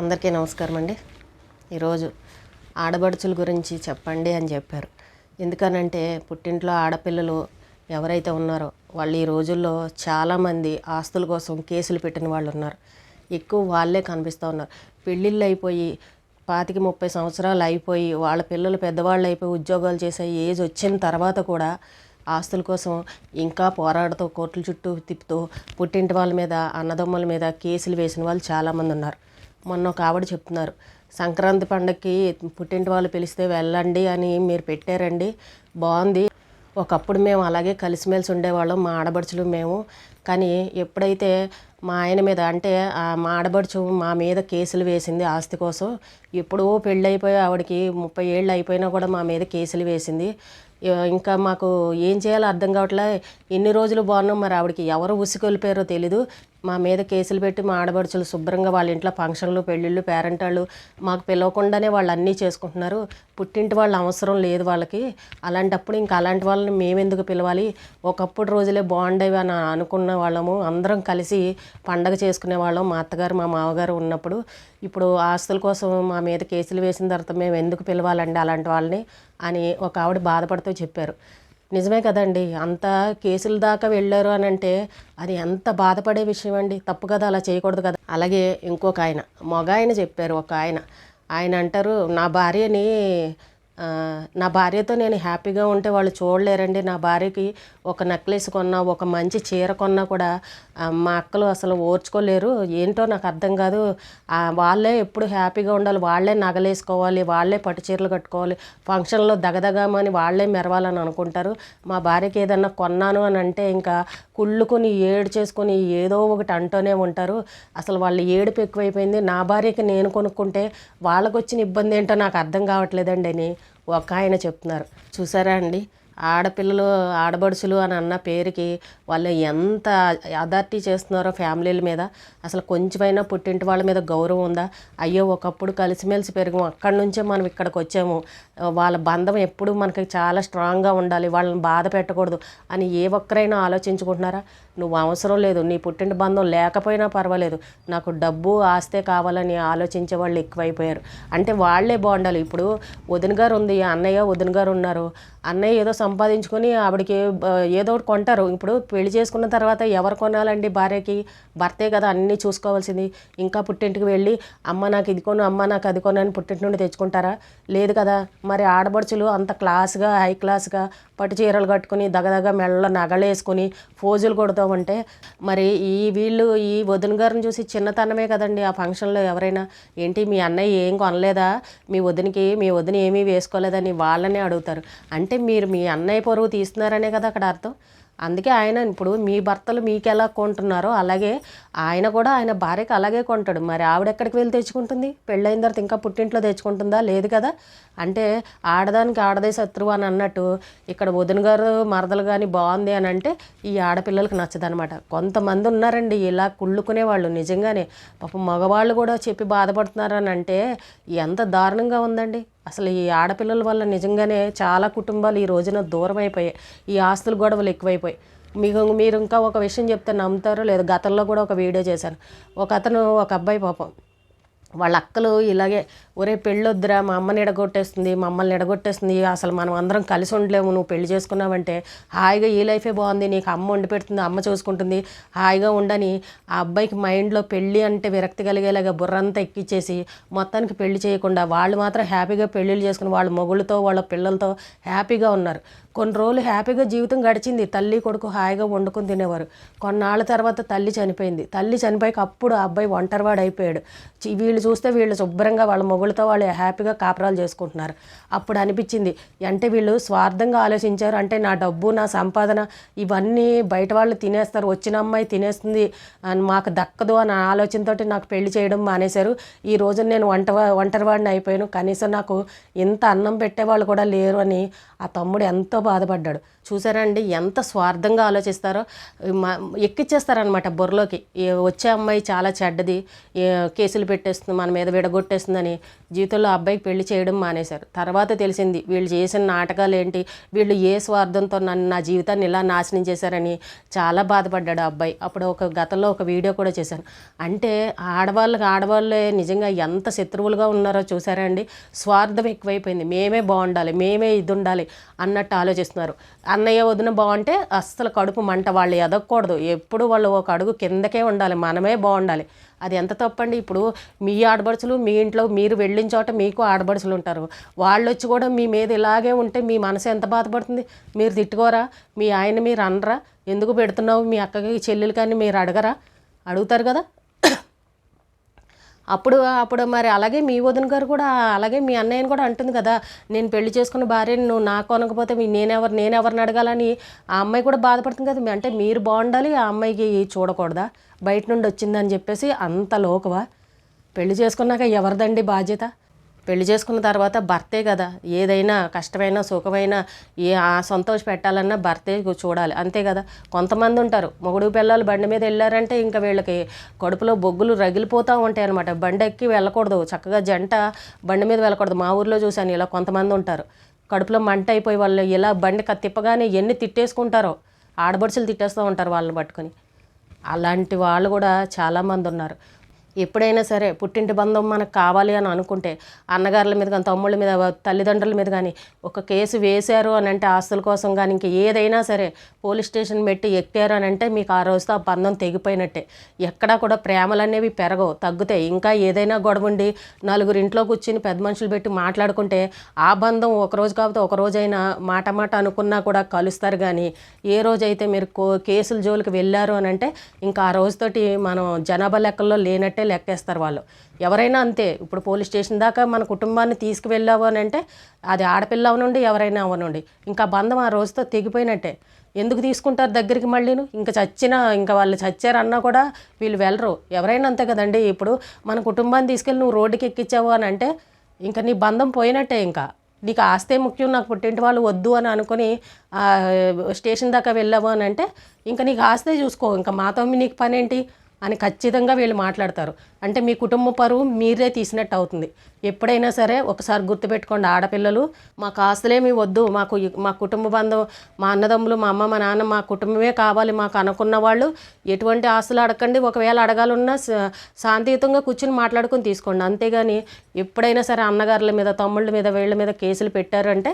అందరికీ నమస్కారం అండి. ఈరోజు ఆడబడుచుల గురించి చెప్పండి అని చెప్పారు. ఎందుకనంటే పుట్టింట్లో ఆడపిల్లలు ఎవరైతే ఉన్నారో వాళ్ళు ఈ రోజుల్లో చాలామంది ఆస్తుల కోసం కేసులు పెట్టిన వాళ్ళు ఉన్నారు. ఎక్కువ వాళ్ళే కనిపిస్తూ ఉన్నారు. పెళ్ళిళ్ళు అయిపోయి పాతికి ముప్పై సంవత్సరాలు అయిపోయి వాళ్ళ పిల్లలు పెద్దవాళ్ళు అయిపోయి ఉద్యోగాలు చేసే ఏజ్ వచ్చిన తర్వాత కూడా ఆస్తుల కోసం ఇంకా పోరాడుతూ కోర్టుల చుట్టూ తిప్పుతూ పుట్టింటి వాళ్ళ మీద అన్నదమ్ముల మీద కేసులు వేసిన వాళ్ళు చాలామంది ఉన్నారు. మొన్న ఒక ఆవిడ చెప్తున్నారు సంక్రాంతి పండగకి పుట్టింటి వాళ్ళు పిలిస్తే వెళ్ళండి అని మీరు పెట్టారండి బాగుంది. ఒకప్పుడు మేము అలాగే కలిసిమెలిసి ఉండేవాళ్ళం మా ఆడబడుచులు మేము. కానీ ఎప్పుడైతే మా ఆయన మీద అంటే మా ఆడబడుచు మా మీద కేసులు వేసింది ఆస్తి కోసం ఎప్పుడో పెళ్ళి అయిపోయి ఆవిడకి ముప్పై ఏళ్ళు అయిపోయినా కూడా మా మీద కేసులు వేసింది. ఇంకా మాకు ఏం చేయాలో అర్థం కావట్లే. ఎన్ని రోజులు బాగున్నాం మరి ఆవిడకి? ఎవరు ఉసికొలిపోయారో తెలీదు. మా మీద కేసులు పెట్టి మా ఆడబడుచులు శుభ్రంగా వాళ్ళ ఇంట్లో ఫంక్షన్లు పెళ్ళిళ్ళు పేరెంటాళ్ళు మాకు పిలవకుండానే వాళ్ళు అన్నీ చేసుకుంటున్నారు. పుట్టింటి వాళ్ళ అవసరం లేదు వాళ్ళకి. అలాంటప్పుడు ఇంకా అలాంటి వాళ్ళని మేమెందుకు పిలవాలి? ఒకప్పుడు రోజులే బాగుండేవి అని అనుకున్న వాళ్ళము. అందరం కలిసి పండగ చేసుకునే వాళ్ళం. మా అత్తగారు మా మామగారు ఉన్నప్పుడు ఇప్పుడు ఆస్తుల కోసం మా మీద కేసులు వేసిన తర్వాత మేము ఎందుకు పిలవాలండి అలాంటి వాళ్ళని అని ఒక ఆవిడ బాధపడుతూ చెప్పారు. నిజమే కదండి అంత కేసుల దాకా వెళ్ళారు అని అంటే అది ఎంత బాధపడే విషయం అండి. తప్పు కదా అలా చేయకూడదు కదా. అలాగే ఇంకొక ఆయన మగ ఆయన చెప్పారు ఒక ఆయన. ఆయన అంటారు నా భార్యని నా భార్యతో నేను హ్యాపీగా ఉంటే వాళ్ళు చూడలేరండి. నా భార్యకి ఒక నెక్లెస్ కొన్నా ఒక మంచి చీర కొన్నా కూడా మా అక్కలు అసలు ఓర్చుకోలేరు. ఏంటో నాకు అర్థం కాదు. వాళ్ళే ఎప్పుడు హ్యాపీగా ఉండాలి. వాళ్ళే నగలేసుకోవాలి వాళ్ళే పట్టు చీరలు కట్టుకోవాలి. ఫంక్షన్లో దగదగమని వాళ్ళే మెరవాలని అనుకుంటారు. మా భార్యకి ఏదన్నా కొన్నాను అని అంటే ఇంకా కుళ్ళుకొని ఏడు చేసుకొని ఏదో ఒకటి అంటూనే ఉంటారు. అసలు వాళ్ళ ఏడుపు ఎక్కువైపోయింది. నా భార్యకి నేను కొనుక్కుంటే వాళ్ళకు వచ్చిన ఇబ్బంది ఏంటో నాకు అర్థం కావట్లేదండి అని. ఒక ఆయన చెప్తున్నారు. చూసారా అండి? ఆడపిల్లలు ఆడబడుసులు అని అన్న పేరుకి వాళ్ళు ఎంత అథారిటీ చేస్తున్నారో ఫ్యామిలీల మీద అసలు కొంచెమైనా పుట్టింటి వాళ్ళ మీద గౌరవం ఉందా? అయ్యో ఒకప్పుడు కలిసిమెలిసి పెరిగాము అక్కడి నుంచే మనం ఇక్కడికి వచ్చాము. వాళ్ళ బంధం ఎప్పుడు మనకి చాలా స్ట్రాంగ్గా ఉండాలి వాళ్ళని బాధ పెట్టకూడదు అని ఏ ఒక్కరైనా ఆలోచించుకుంటున్నారా? నువ్వు అవసరం లేదు నీ పుట్టింటి బంధం లేకపోయినా పర్వాలేదు నాకు డబ్బు ఆస్తే కావాలని ఆలోచించే వాళ్ళు ఎక్కువైపోయారు. అంటే వాళ్ళే బాగుండాలి. ఇప్పుడు వదిన గారు ఉంది అన్నయ్య వదిన గారు ఉన్నారు. అన్నయ్య ఏదో సంపాదించుకొని ఆవిడకి ఏదో ఒకటి కొంటారు. ఇప్పుడు పెళ్ళి చేసుకున్న తర్వాత ఎవరు కొనాలండి భార్యకి? భర్తే కదా అన్నీ చూసుకోవాల్సింది. ఇంకా పుట్టింటికి వెళ్ళి అమ్మ నాకు ఇది కొను అమ్మ నాకు అది కొను అని పుట్టింటి నుండి తెచ్చుకుంటారా? లేదు కదా. మరి ఆడబడుచులు అంత క్లాస్గా హై క్లాస్గా పట్టు చీరలు కట్టుకుని దగదగ మెళ్ళలో నగలేసుకుని ఫోజులు కొడుతూ ఉంటే మరి ఈ వీళ్ళు ఈ వదిన గారిని చూసి చిన్నతనమే కదండి ఆ ఫంక్షన్లో ఎవరైనా. ఏంటి మీ అన్నయ్య ఏం కొనలేదా? మీ వదినకి మీ వదిన ఏమీ వేసుకోలేదని వాళ్ళనే అడుగుతారు. అంటే మీరు మీ అన్నయ్య పొరుగు తీస్తున్నారనే కదా అక్కడ అర్థం. అందుకే ఆయన ఇప్పుడు మీ భర్తలు మీకు ఎలా కొంటున్నారో అలాగే ఆయన కూడా ఆయన భార్యకి అలాగే కొంటాడు. మరి ఆవిడ ఎక్కడికి వెళ్ళి తెచ్చుకుంటుంది? పెళ్ళైన తర్వాత ఇంకా పుట్టింట్లో తెచ్చుకుంటుందా? లేదు కదా. అంటే ఆడదానికి ఆడదే శత్రువు అని అన్నట్టు ఇక్కడ వదిన గారు మరదలు కానీ బాగుంది అని అంటే ఈ ఆడపిల్లలకు నచ్చదనమాట. కొంతమంది ఉన్నారండి ఇలా కుళ్ళుకునే వాళ్ళు. నిజంగానే పాపం మగవాళ్ళు కూడా చెప్పి బాధపడుతున్నారు అని అంటే ఎంత దారుణంగా ఉందండి. అసలు ఈ ఆడపిల్లల వల్ల నిజంగానే చాలా కుటుంబాలు ఈ రోజున దూరం అయిపోయాయి ఈ ఆస్తుల గొడవలు ఎక్కువైపోయాయి. మీకు మీరు ఇంకా ఒక విషయం చెప్తే నమ్ముతారో లేదు గతంలో కూడా ఒక వీడియో చేశాను. ఒక అతను ఒక అబ్బాయి పాపం. వాళ్ళ అక్కలు ఇలాగే ఒరే పెళ్ళొద్దురా మా అమ్మని ఎడగొట్టేస్తుంది మమ్మల్ని ఎడగొట్టేస్తుంది అసలు మనం అందరం కలిసి ఉండలేము నువ్వు పెళ్ళి చేసుకున్నావంటే హాయిగా ఈ లైఫే బాగుంది నీకు అమ్మ వండి పెడుతుంది అమ్మ చూసుకుంటుంది హాయిగా ఉండని ఆ అబ్బాయికి మైండ్లో పెళ్ళి అంటే విరక్తి కలిగేలాగా బుర్రంతా ఎక్కిచ్చేసి మొత్తానికి పెళ్ళి చేయకుండా వాళ్ళు మాత్రం హ్యాపీగా పెళ్ళిళ్ళు చేసుకుని వాళ్ళ మొగుళ్ళతో వాళ్ళ పిల్లలతో హ్యాపీగా ఉన్నారు. కొన్ని రోజులు హ్యాపీగా జీవితం గడిచింది. తల్లి కొడుకు హాయిగా వండుకొని తినేవారు. కొన్నాళ్ళ తర్వాత తల్లి చనిపోయింది. తల్లి చనిపోయాక అప్పుడు ఆ అబ్బాయి ఒంటరివాడు అయిపోయాడు వీళ్ళు చూస్తే వీళ్ళు శుభ్రంగా వాళ్ళ మొగులతో వాళ్ళు హ్యాపీగా కాపురాలు చేసుకుంటున్నారు. అప్పుడు అనిపించింది అంటే వీళ్ళు స్వార్థంగా ఆలోచించారు. అంటే నా డబ్బు నా సంపాదన ఇవన్నీ బయట వాళ్ళు తినేస్తారు. వచ్చిన అమ్మాయి తినేస్తుంది. అని మాకు దక్కదు అన్న ఆలోచనతో నాకు పెళ్ళి చేయడం మానేశారు. ఈ రోజు నేను వంట ఒంటరివాడిని అయిపోయాను. కనీసం నాకు ఇంత అన్నం పెట్టేవాళ్ళు కూడా లేరు అని ఆ తమ్ముడు ఎంతో బాధపడ్డాడు. చూసారండి ఎంత స్వార్థంగా ఆలోచిస్తారో ఎక్కిచ్చేస్తారనమాట బుర్రలోకి. వచ్చే అమ్మాయి చాలా చెడ్డది కేసులు పెట్టేస్తుంది మన మీద విడగొట్టేస్తుందని జీవితంలో ఆ అబ్బాయికి పెళ్ళి చేయడం మానేశారు. తర్వాత తెలిసింది వీళ్ళు చేసిన నాటకాలు ఏంటి వీళ్ళు ఏ స్వార్థంతో నన్ను నా జీవితాన్ని ఇలా నాశనం చేశారని చాలా బాధపడ్డాడు ఆ అబ్బాయి. అప్పుడు ఒక గతంలో ఒక వీడియో కూడా చేశాను. అంటే ఆడవాళ్ళకి ఆడవాళ్ళే నిజంగా ఎంత శత్రువులుగా ఉన్నారో చూసారా అండి స్వార్థం ఎక్కువైపోయింది. మేమే బాగుండాలి మేమే ఇది ఉండాలి అన్నట్టు ఆలోచిస్తున్నారు. అన్నయ్య వదిన బాగుంటే అస్సలు కడుపు మంట వాళ్ళు ఎదగకూడదు ఎప్పుడు వాళ్ళు ఒక అడుగు కిందకే ఉండాలి. మనమే బాగుండాలి. అది ఎంత తప్పండి? ఇప్పుడు మీ ఆడబడుచులు మీ ఇంట్లో మీరు వెళ్ళిన చోట మీకు ఆడబడుచులు ఉంటారు. వాళ్ళు వచ్చి కూడా మీ మీద ఇలాగే ఉంటే మీ మనసు ఎంత బాధపడుతుంది? మీరు తిట్టుకోరా? మీ ఆయన మీరు అనరా? ఎందుకు పెడుతున్నావు? మీ అక్కకి చెల్లెలు కానీ మీరు అడగరా? అడుగుతారు కదా? అప్పుడు అప్పుడు మరి అలాగే మీ వదిన గారు కూడా అలాగే మీ అన్నయ్యని కూడా అంటుంది కదా నేను పెళ్ళి చేసుకున్న భార్యని నువ్వు నాకు కొనకపోతే నేనెవరు నేను ఎవరిని అడగాలని? ఆ అమ్మాయి కూడా బాధపడుతుంది కదా అంటే మీరు బాగుండాలి ఆ అమ్మాయికి చూడకూడదా? బయట నుండి వచ్చిందని చెప్పేసి అంత లోకువా? పెళ్ళి చేసుకున్నాక ఎవరిదండి బాధ్యత? పెళ్ళి చేసుకున్న తర్వాత భర్తే కదా. ఏదైనా కష్టమైనా సుఖమైనా ఏ ఆ సంతోష పెట్టాలన్నా భర్తే చూడాలి. అంతే కదా. కొంతమంది ఉంటారు మొగుడు పిల్లలు బండి మీద వెళ్ళారంటే ఇంకా వీళ్ళకి కడుపులో బొగ్గులు రగిలిపోతూ ఉంటాయి అనమాట బండి ఎక్కి వెళ్ళకూడదు. చక్కగా జంట బండి మీద వెళ్ళకూడదు. మా ఊర్లో చూశాను ఇలా కొంతమంది ఉంటారు. కడుపులో మంట అయిపోయి వాళ్ళు ఇలా బండి కత్తిప్పగానే తిప్పగానే ఎన్ని తిట్టేసుకుంటారో ఆడబడుచులు తిట్టేస్తూ ఉంటారు వాళ్ళని పట్టుకొని. అలాంటి వాళ్ళు కూడా చాలామంది ఉన్నారు. ఎప్పుడైనా సరే పుట్టింటి బంధం మనకు కావాలి అని అనుకుంటే అన్నగారుల మీద కానీ తమ్ముళ్ళ మీద తల్లిదండ్రుల మీద కానీ ఒక కేసు వేశారు అని అంటే ఆస్తుల కోసం కానీ ఇంక ఏదైనా సరే పోలీస్ స్టేషన్ పెట్టి ఎక్కారు అని అంటే మీకు ఆ రోజుతో ఆ బంధం తెగిపోయినట్టే. ఎక్కడా కూడా ప్రేమలు అనేవి పెరగవు. తగ్గుతాయి. ఇంకా ఏదైనా గొడవ ఉండి నలుగురు ఇంట్లో కూర్చుని పెద్ద మనుషులు పెట్టి మాట్లాడుకుంటే ఆ బంధం ఒక రోజు కాకపోతే ఒక రోజైనా మాట మాట అనుకున్నా కూడా కలుస్తారు కానీ ఏ రోజైతే మీరు కో కేసుల జోలికి వెళ్ళారు అని అంటే ఇంకా ఆ రోజుతోటి మనం జనాభా లెక్కల్లో లేనట్టే లెక్కేస్తారు వాళ్ళు. ఎవరైనా అంతే. ఇప్పుడు పోలీస్ స్టేషన్ దాకా మన కుటుంబాన్ని తీసుకువెళ్ళావు అని అంటే అది ఆడపిల్ల అవనుండి ఎవరైనా అవనుండి. ఇంకా బంధం ఆ రోజుతో తెగిపోయినట్టే. ఎందుకు తీసుకుంటారు దగ్గరికి మళ్ళీను? ఇంకా చచ్చినా ఇంకా వాళ్ళు చచ్చారన్నా కూడా వీళ్ళు వెళ్ళరు. ఎవరైనా అంతే కదండి. ఇప్పుడు మన కుటుంబాన్ని తీసుకెళ్ళి నువ్వు రోడ్డుకి ఎక్కించావు అని అంటే ఇంకా నీ బంధం పోయినట్టే ఇంకా. నీకు ఆస్తే ముఖ్యం నాకు పుట్టింటి వాళ్ళు వద్దు అని అనుకుని స్టేషన్ దాకా వెళ్ళావు అని అంటే ఇంకా నీకు ఆస్తే చూసుకో. ఇంకా మాతో నీకు పని ఏంటి అని ఖచ్చితంగా వీళ్ళు మాట్లాడతారు. అంటే మీ కుటుంబ పరువు మీరే తీసినట్టు అవుతుంది. ఎప్పుడైనా సరే ఒకసారి గుర్తుపెట్టుకోండి ఆడపిల్లలు మాకు ఆస్తులేమి వద్దు. మాకు మా కుటుంబ బంధం మా అన్నదమ్ములు మా అమ్మ మా నాన్న మా కుటుంబమే కావాలి మాకు అనుకున్న వాళ్ళు. ఎటువంటి ఆస్తులు అడగండి. ఒకవేళ అడగాలన్నా శాంతియుతంగా కూర్చుని మాట్లాడుకొని తీసుకోండి. అంతేగాని ఎప్పుడైనా సరే అన్నగారుల మీద తమ్ముళ్ళ మీద వీళ్ళ మీద కేసులు పెట్టారంటే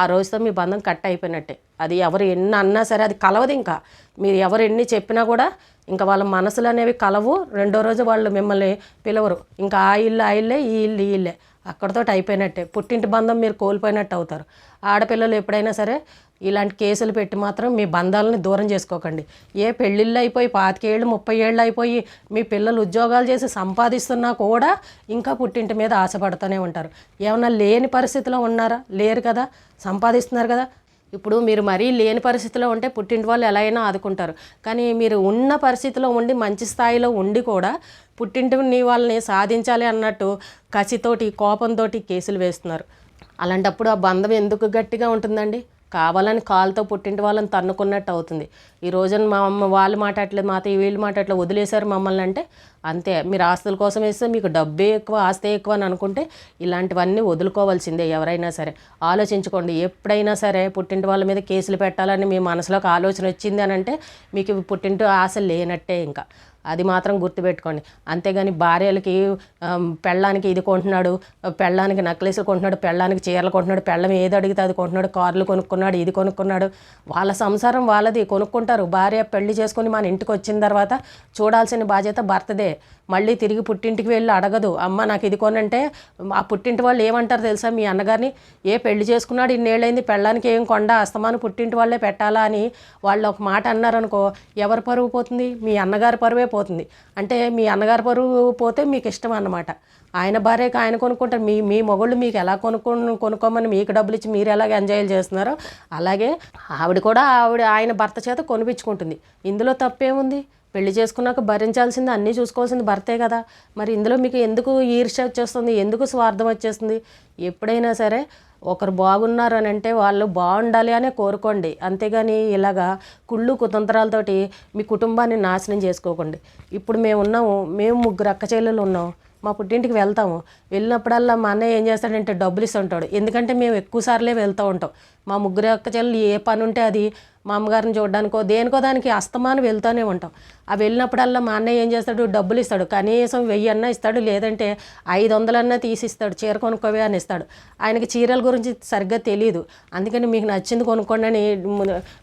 ఆ రోజుతో మీ బంధం కట్ అయిపోయినట్టే. అది ఎవరు ఎన్ని అన్నా సరే అది కలవదు ఇంకా. మీరు ఎవరు ఎన్ని చెప్పినా కూడా ఇంకా వాళ్ళ మనసులు అనేవి కలవు. రెండో రోజు వాళ్ళు మిమ్మల్ని పిలవరు. ఇంకా ఆ ఇల్లు ఆ ఇల్లే ఈ ఇల్లు ఈ ఇల్లే. అక్కడతో అయిపోయినట్టే. పుట్టింటి బంధం మీరు కోల్పోయినట్టు అవుతారు. ఆడపిల్లలు ఎప్పుడైనా సరే ఇలాంటి కేసులు పెట్టి మాత్రం మీ బంధాలని దూరం చేసుకోకండి. ఏ పెళ్ళిళ్ళు అయిపోయి పాతికేళ్ళు ముప్పై ఏళ్ళు అయిపోయి మీ పిల్లలు ఉద్యోగాలు చేసి సంపాదిస్తున్నా కూడా ఇంకా పుట్టింటి మీద ఆశపడుతూనే ఉంటారు. ఏమైనా లేని పరిస్థితిలో ఉన్నారా? లేరు కదా. సంపాదిస్తున్నారు కదా. ఇప్పుడు మీరు మరీ లేని పరిస్థితిలో ఉంటే పుట్టింటి వాళ్ళు ఎలా అయినా ఆదుకుంటారు. కానీ మీరు ఉన్న పరిస్థితిలో ఉండి మంచి స్థాయిలో ఉండి కూడా పుట్టింటిని వాళ్ళని సాధించాలి అన్నట్టు కసితోటి కోపంతో కేసులు వేస్తున్నారు. అలాంటప్పుడు ఆ బంధం ఎందుకు గట్టిగా ఉంటుందండి? కావాలని కాలుతో పుట్టింటి వాళ్ళని తన్నుకున్నట్టు అవుతుంది. ఈ రోజున మా అమ్మ వాళ్ళు మాట్లాడలేదు మాతో వీళ్ళు మాట్లాడలేదు వదిలేశారు మమ్మల్ని అంటే అంతే. మీరు ఆస్తుల కోసం వేస్తే మీకు డబ్బే ఎక్కువ ఆస్తే ఎక్కువ అని అనుకుంటే ఇలాంటివన్నీ వదులుకోవాల్సిందే ఎవరైనా సరే. ఆలోచించుకోండి ఎప్పుడైనా సరే పుట్టింటి వాళ్ళ మీద కేసులు పెట్టాలని మీ మనసులోకి ఆలోచన వచ్చింది అని అంటే మీకు పుట్టింటి ఆశ లేనట్టే ఇంకా. అది మాత్రం గుర్తుపెట్టుకోండి. అంతేగాని భార్యలకి పెళ్ళానికి ఇది కొంటున్నాడు పెళ్ళానికి నక్లెస్లు కొంటున్నాడు పెళ్ళానికి చీరలు కొంటున్నాడు పెళ్ళం ఏది అడిగితే అది కొంటున్నాడు కార్లు కొనుక్కున్నాడు ఇది కొనుక్కున్నాడు. వాళ్ళ సంసారం వాళ్ళది కొనుక్కుంటారు. భార్య పెళ్ళి చేసుకొని మన ఇంటికి వచ్చిన తర్వాత చూడాల్సిన బాధ్యత భర్తదే. మళ్ళీ తిరిగి పుట్టింటికి వెళ్ళి అడగదు. అమ్మ నాకు ఇది కొనంటే ఆ పుట్టింటి వాళ్ళు ఏమంటారు తెలుసా? మీ అన్నగారిని ఏ పెళ్ళి చేసుకున్నాడు ఇన్నేళ్ళైంది పెళ్ళానికి ఏం కొండ? అస్తమాను పుట్టింటి వాళ్ళే పెట్టాలా? అని వాళ్ళు ఒక మాట అన్నారనుకో ఎవరి పరువు పోతుంది? మీ అన్నగారి పరువే పోతుంది అంటే మీ అన్నగారి పరువు పోతే మీకు ఇష్టం అన్నమాట. ఆయన భార్యకి ఆయన కొనుక్కుంటారు. మీ మీ మొగుళ్ళు మీకు ఎలా కొనుక్కు కొనుక్కోమని మీకు డబ్బులు ఇచ్చి మీరు ఎలాగ ఎంజాయ్ చేస్తున్నారో అలాగే ఆవిడ కూడా ఆవిడ ఆయన భర్త చేత కొనిపించుకుంటుంది. ఇందులో తప్పేముంది? పెళ్ళి చేసుకున్నాక భరించాల్సింది అన్నీ చూసుకోవాల్సింది భర్తే కదా. మరి ఇందులో మీకు ఎందుకు ఈర్ష్య వచ్చేస్తుంది? ఎందుకు స్వార్థం వచ్చేస్తుంది? ఎప్పుడైనా సరే ఒకరు బాగున్నారు అని అంటే వాళ్ళు బాగుండాలి అనే కోరుకోండి. అంతేగాని ఇలాగా కుళ్ళు కుతంత్రాలతోటి మీ కుటుంబాన్ని నాశనం చేసుకోకండి. ఇప్పుడు మేము ఉన్నాము మేము ముగ్గురు అక్క చెల్లెలు ఉన్నాం మా పుట్టింటికి వెళ్తాము. వెళ్ళినప్పుడల్లా మా అన్నయ్య ఏం చేస్తాడంటే డబ్బులు ఇస్తుంటాడు ఎందుకంటే మేము ఎక్కువ సార్లే వెళ్తూ ఉంటాం. మా ముగ్గురు అక్క చెల్లెలు ఏ పని ఉంటే అది మా అమ్మగారిని చూడడానికో దేనికో దానికి అస్తమాను వెళ్తూనే ఉంటాం. ఆ వెళ్ళినప్పుడల్లా మా అన్నయ్య ఏం చేస్తాడు? డబ్బులు ఇస్తాడు. కనీసం వెయ్యి అన్నా ఇస్తాడు లేదంటే ఐదు వందలన్నా తీసిస్తాడు చీర కొనుక్కోవే అని ఇస్తాడు. ఆయనకి చీరల గురించి సరిగ్గా తెలియదు అందుకని మీకు నచ్చింది కొనుక్కోండి అని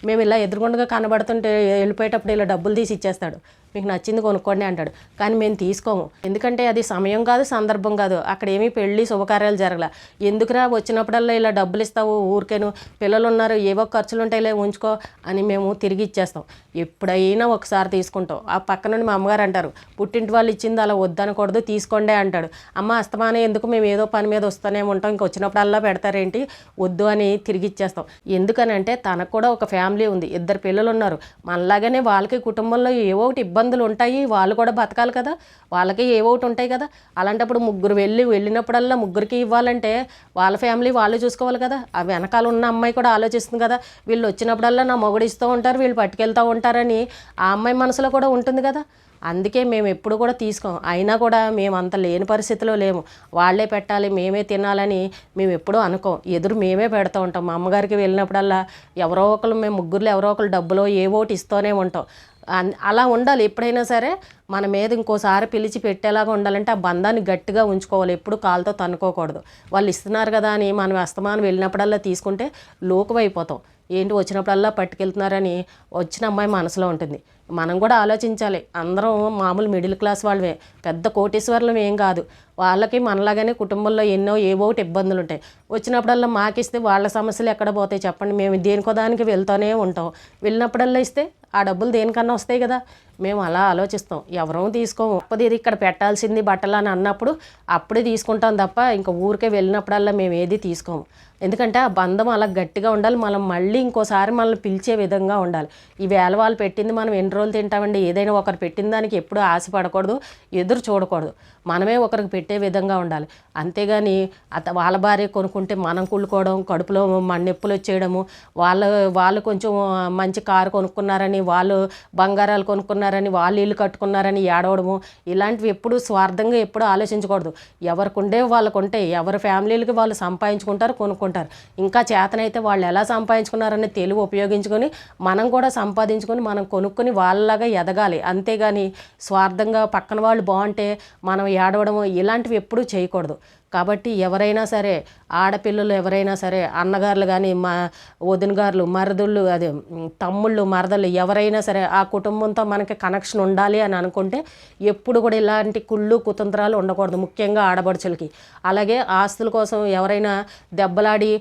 మేము ఇలా ఎదురుగుండగా కనబడుతుంటే వెళ్ళిపోయేటప్పుడు ఇలా డబ్బులు తీసి ఇచ్చేస్తాడు. మీకు నచ్చింది కొనుక్కోండి అంటాడు. కానీ మేము తీసుకోము. ఎందుకంటే అది సమయం కాదు సందర్భం కాదు. అక్కడ ఏమీ పెళ్ళి శుభకార్యాలు జరగలే. ఎందుకురా వచ్చినప్పుడల్లా ఇలా డబ్బులు ఇస్తావు ఊరికేను? పిల్లలు ఉన్నారు ఏవో ఖర్చులు ఉంటాయిలే ఉంచుకో. అని మేము తిరిగి ఇచ్చేస్తాం. ఎప్పుడైనా ఒకసారి తీసుకుంటాం. ఆ పక్క నుండి మా అమ్మగారు అంటారు పుట్టింటి వాళ్ళు ఇచ్చింది అలా వద్దనకూడదు తీసుకోండి అంటాడు. అమ్మ అస్తమానం ఎందుకు? మేము ఏదో పని మీద వస్తూనే ఉంటాం. ఇంక వచ్చినప్పుడల్లా పెడతారేంటి? వద్దు అని తిరిగి ఇచ్చేస్తాం. ఎందుకనంటే తనకు కూడా ఒక ఫ్యామిలీ ఉంది. ఇద్దరు పిల్లలు ఉన్నారు. మనలాగానే వాళ్ళకి కుటుంబంలో ఏవో ఒకటి ఇబ్బందులు ఉంటాయి. వాళ్ళు కూడా బతకాలి కదా. వాళ్ళకి ఏవో ఒకటి ఉంటాయి కదా. అలాంటప్పుడు ముగ్గురు వెళ్ళి వెళ్ళినప్పుడల్లా ముగ్గురికి ఇవ్వాలంటే వాళ్ళ ఫ్యామిలీ వాళ్ళు చూసుకోవాలి కదా. ఆ వెనకాల ఉన్న అమ్మాయి కూడా ఆలోచిస్తుంది కదా. వీళ్ళు వచ్చినప్పుడల్లా నా మొగుడు ఇస్తూ ఉంటారు వీళ్ళు పట్టుకెళ్తూ ఉంటారని ఆ అమ్మాయి మనసులో కూడా ఉంటుంది కదా. అందుకే మేము ఎప్పుడు కూడా తీసుకోం. అయినా కూడా మేము అంత లేని పరిస్థితిలో లేము. వాళ్ళే పెట్టాలి మేమే తినాలని మేము ఎప్పుడూ అనుకోం. ఎదురు మేమే పెడతా ఉంటాం. మా అమ్మగారికి వెళ్ళినప్పుడల్లా ఎవరో ఒకరు మేము ముగ్గురులో ఎవరో ఒకరు డబ్బులో ఏవో ఒకటి ఇస్తూనే ఉంటాం. అలా ఉండాలి. ఎప్పుడైనా సరే మన మీద ఇంకోసారి పిలిచి పెట్టేలాగా ఉండాలంటే ఆ బంధాన్ని గట్టిగా ఉంచుకోవాలి. ఎప్పుడు కాలుతో తన్నుకోకూడదు. వాళ్ళు ఇస్తున్నారు కదా అని మనం అస్తమానం వెళ్ళినప్పుడల్లా తీసుకుంటే లోకువైపోతాం. ఏంటి వచ్చినప్పుడల్లా పట్టుకెళ్తున్నారని వచ్చిన అమ్మాయి మనసులో ఉంటుంది. మనం కూడా ఆలోచించాలి. అందరం మామూలు మిడిల్ క్లాస్ వాళ్ళమే. పెద్ద కోటీశ్వర్లం ఏం కాదు. వాళ్ళకి మనలాగానే కుటుంబంలో ఎన్నో ఏవో ఒకటి ఇబ్బందులు ఉంటాయి. వచ్చినప్పుడల్లా మాకిస్తే వాళ్ళ సమస్యలు ఎక్కడ పోతాయి చెప్పండి. మేము దేనికో దానికి వెళ్తూనే ఉంటాం. వెళ్ళినప్పుడల్లా ఇస్తే ఆ డబ్బులు దేనికన్నా వస్తాయి కదా. మేము అలా ఆలోచిస్తాం. ఎవరూ తీసుకోము. అప్పది ఇది ఇక్కడ పెట్టాల్సింది బట్టలు అని అన్నప్పుడు అప్పుడే తీసుకుంటాం తప్ప ఇంకా ఊరికే వెళ్ళినప్పుడల్లా మేము ఏది తీసుకోము. ఎందుకంటే ఆ బంధం అలా గట్టిగా ఉండాలి. మనం మళ్ళీ ఇంకోసారి మనల్ని పిలిచే విధంగా ఉండాలి. ఈ వేల వాళ్ళు పెట్టింది మనం ఎన్ని రోజులు తింటామండి? ఏదైనా ఒకరు పెట్టిన దానికి ఎప్పుడూ ఆశపడకూడదు ఎదురు చూడకూడదు. మనమే ఒకరికి పెట్టే విధంగా ఉండాలి. అంతేగాని అత వాళ్ళ భార్య కొనుక్కుంటే మనం కుళ్ళుకోవడం కడుపులో మన నొప్పులు వచ్చేయడము వాళ్ళ వాళ్ళు కొంచెం మంచి కారు కొనుక్కున్నారని వాళ్ళు బంగారాలు కట్టుకున్నారని వాళ్ళు ఇల్లు కట్టుకున్నారని ఏడవడము ఇలాంటివి ఎప్పుడు స్వార్థంగా ఎప్పుడు ఆలోచించకూడదు. ఎవరికి ఉండే వాళ్ళకు ఉంటాయి ఎవరి ఫ్యామిలీలకి వాళ్ళు సంపాదించుకుంటారు కొనుక్కుంటారు. ఇంకా చేతనైతే వాళ్ళు ఎలా సంపాదించుకున్నారనే తెలివి ఉపయోగించుకొని మనం కూడా సంపాదించుకొని మనం కొనుక్కొని వాళ్ళలాగా ఎదగాలి. అంతేగాని స్వార్థంగా పక్కన వాళ్ళు బాగుంటే మనం ఏడవడము ఇలాంటివి ఎప్పుడూ చేయకూడదు. కాబట్టి ఎవరైనా సరే ఆడపిల్లలు ఎవరైనా సరే అన్నగారులు కానీ మా వదినగారులు మరదుళ్ళు అదే తమ్ముళ్ళు మరదలు ఎవరైనా సరే ఆ కుటుంబంతో మనకి కనెక్షన్ ఉండాలి అని అనుకుంటే ఎప్పుడు కూడా ఇలాంటి కుళ్ళు కుతంత్రాలు ఉండకూడదు. ముఖ్యంగా ఆడపడుచులకి. అలాగే ఆస్తుల కోసం ఎవరైనా దెబ్బలాడి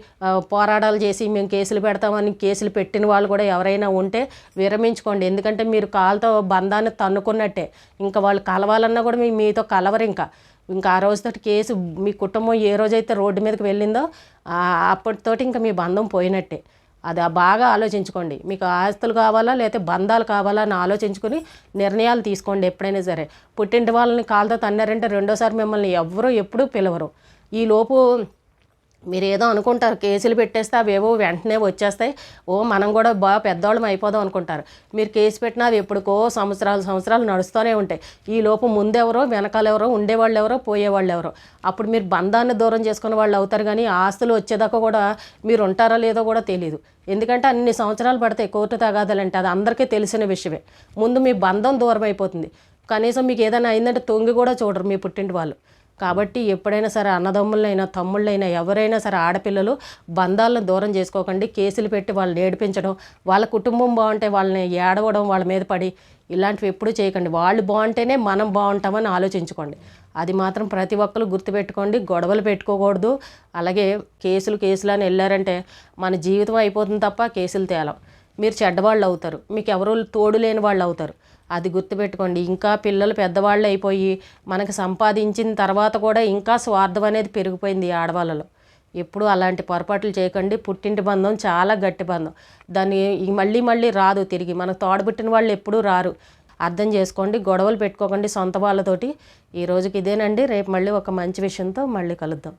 పోరాటాలు చేసి మేము కేసులు పెడతామని కేసులు పెట్టిన వాళ్ళు కూడా ఎవరైనా ఉంటే విరమించుకోండి. ఎందుకంటే మీరు కాలుతో బంధాన్ని తన్నుకున్నట్టే. ఇంకా వాళ్ళు కలవాలన్నా కూడా మీతో కలవరు ఇంకా. ఇంకా ఆ రోజుతో కేసు మీ కుటుంబం ఏ రోజైతే రోడ్డు మీదకి వెళ్ళిందో అప్పటితోటి ఇంకా మీ బంధం పోయినట్టే. అది బాగా ఆలోచించుకోండి. మీకు ఆస్తులు కావాలా లేకపోతే బంధాలు కావాలా అని ఆలోచించుకొని నిర్ణయాలు తీసుకోండి ఎప్పుడైనా సరే. పుట్టింటి వాళ్ళని కాలుతో తన్నారంటే రెండోసారి మిమ్మల్ని ఎవరు ఎప్పుడూ పిలవరు. ఈ లోపు మీరు ఏదో అనుకుంటారు కేసులు పెట్టేస్తే అవేవో వెంటనే వచ్చేస్తాయి. ఓ మనం కూడా బాగా పెద్దవాళ్ళం అయిపోదాం అనుకుంటారు. మీరు కేసు పెట్టినా అది ఎప్పటికో సంవత్సరాలు సంవత్సరాలు నడుస్తూనే ఉంటాయి. ఈ లోపు ముందెవరో వెనకాలెవరో ఉండేవాళ్ళు ఎవరో పోయేవాళ్ళు ఎవరో అప్పుడు మీరు బంధాన్ని దూరం చేసుకున్న వాళ్ళు అవుతారు కానీ ఆస్తులు వచ్చేదాకా కూడా మీరు ఉంటారో లేదో కూడా తెలియదు ఎందుకంటే అన్ని సంవత్సరాలు పడతాయి కోర్టు తగాదాలంటే అది అందరికీ తెలిసిన విషయమే. ముందు మీ బంధం దూరం అయిపోతుంది కనీసం మీకు ఏదైనా అయిందంటే తొంగి కూడా చూడరు మీ పుట్టింటి వాళ్ళు. కాబట్టి ఎప్పుడైనా సరే అన్నదమ్ముళ్ళైనా తమ్ముళ్ళైనా ఎవరైనా సరే ఆడపిల్లలు బంధాలను దూరం చేసుకోకండి. కేసులు పెట్టి వాళ్ళని ఏడిపించడం వాళ్ళ కుటుంబం బాగుంటే వాళ్ళని ఏడవడం వాళ్ళ మీద పడి ఇలాంటివి ఎప్పుడూ చేయకండి. వాళ్ళు బాగుంటేనే మనం బాగుంటామని ఆలోచించుకోండి. అది మాత్రం ప్రతి ఒక్కరు గుర్తుపెట్టుకోండి. గొడవలు పెట్టుకోకూడదు. అలాగే కేసులు కేసులు అని వెళ్ళారంటే మన జీవితం అయిపోతుంది తప్ప కేసులు తేలం. మీరు చెడ్డవాళ్ళు అవుతారు మీకు ఎవరు తోడు లేని వాళ్ళు అవుతారు అది గుర్తుపెట్టుకోండి. ఇంకా పిల్లలు పెద్దవాళ్ళు అయిపోయి మనకి సంపాదించిన తర్వాత కూడా ఇంకా స్వార్థం అనేది పెరిగిపోయింది ఆడవాళ్ళలో. ఎప్పుడు అలాంటి పొరపాట్లు చేయకండి. పుట్టింటి బంధం చాలా గట్టి బంధం. దాన్ని మళ్ళీ మళ్ళీ రాదు తిరిగి. మనకు తోడబుట్టిన వాళ్ళు ఎప్పుడూ రారు. అర్థం చేసుకోండి. గొడవలు పెట్టుకోకండి సొంత వాళ్ళతోటి. ఈ రోజుకి ఇదేనండి. రేపు మళ్ళీ ఒక మంచి విషయంతో మళ్ళీ కలుద్దాం.